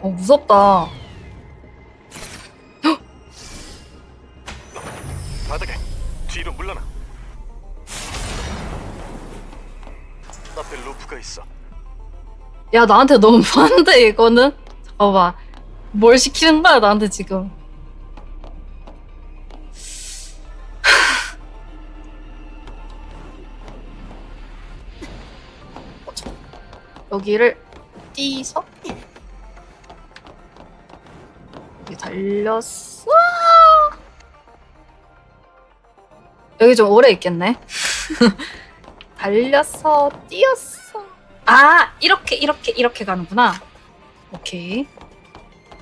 어, 무섭다. 바닥에 뒤로 물러나. 앞에 루프가 있어. 야, 나한테 너무 많은데, 이거는? 잠깐만. 뭘 시키는 거야, 나한테 지금. 여기를 뛰서 여기 달렸어. 여기 좀 오래 있겠네. 달렸어, 뛰었어. 아, 이렇게, 이렇게, 이렇게 가는구나. 오케이.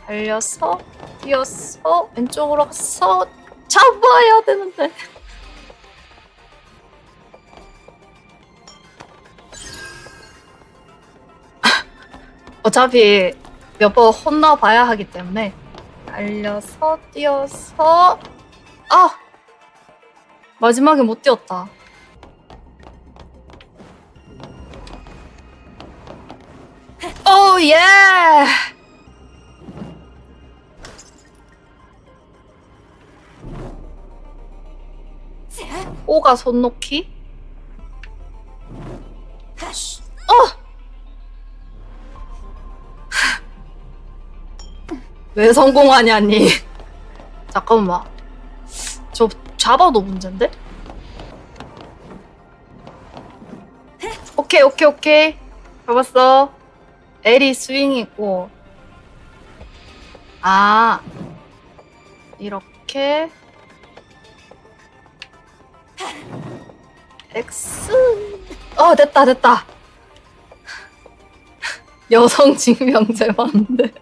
달려서, 뛰었어, 왼쪽으로 가서, 잡아야 되는데. 어차피 몇 번 혼나봐야 하기 때문에. 달려서, 뛰어서, 아! 마지막에 못 뛰었다. 오 예! 오가 손 놓기? 왜 성공하냐니? 잠깐만. 저 잡아도 문제인데? 오케이 오케이 오케이 잡았어. 엘이 스윙이고 아 이렇게 X 어 됐다 됐다 여성 징병제 맞는데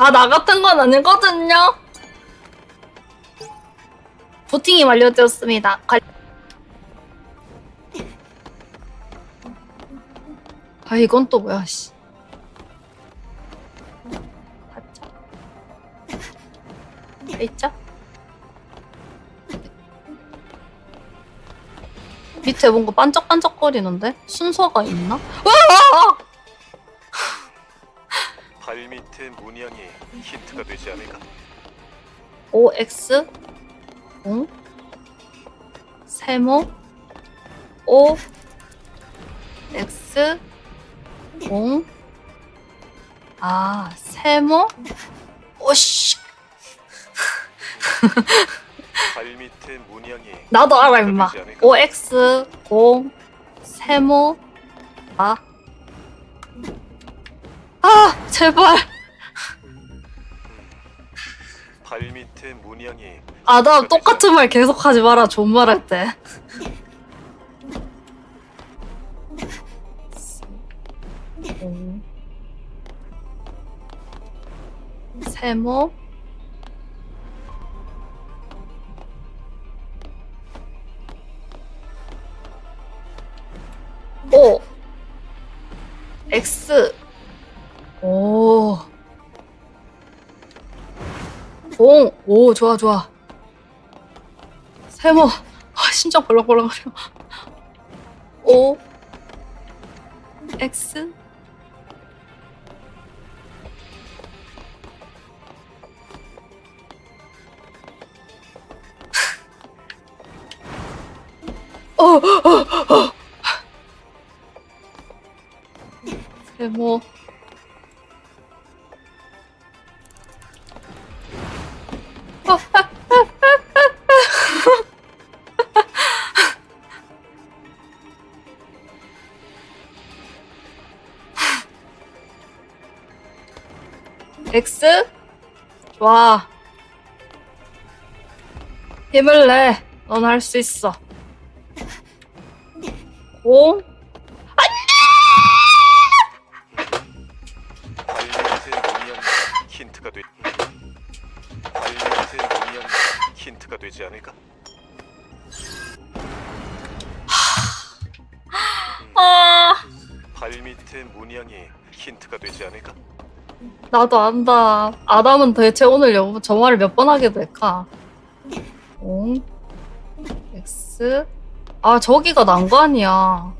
다 나 같은 건 아니거든요 보팅이 완료되었습니다 갈- 아 이건 또 뭐야 씨. 가자. 있자. 밑에 뭔가 반짝반짝거리는데 순서가 있나? 와! 발 밑의 문양이 힌트가 되지 않을까? O X 응? 세모 O X 옹. 아, 세모? 오씨. 발 밑의 문양이 나도 알아, 임마. OX, 공, 세모, 아. 아, 제발. 발 밑의 문양이 아, 나 똑같은 말 계속 하지 마라, 존말할 때. 공, 세모, 오, X, 공, 오, 좋아, 좋아. 세모, 아, 심장 벌렁벌렁거려. O, X, 어, 어, 어. 세모. X? 좋아. 힘을 내. 넌 할 수 있어. 공? 사이트의 문양이 힌트가 되지 않을까? 나도 안다. 아담은 대체 오늘 여, 저 말을 몇 번 하게 될까? 0, X. 아, 저기가 난관이야.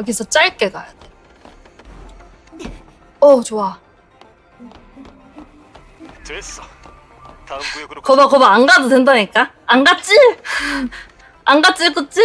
여기서 짧게 가야 돼. 어, 좋아. 됐어. 다음 구역으로 가. 거봐 거봐 안 가도 된다니까. 안 갔지? 안 갔지 그치?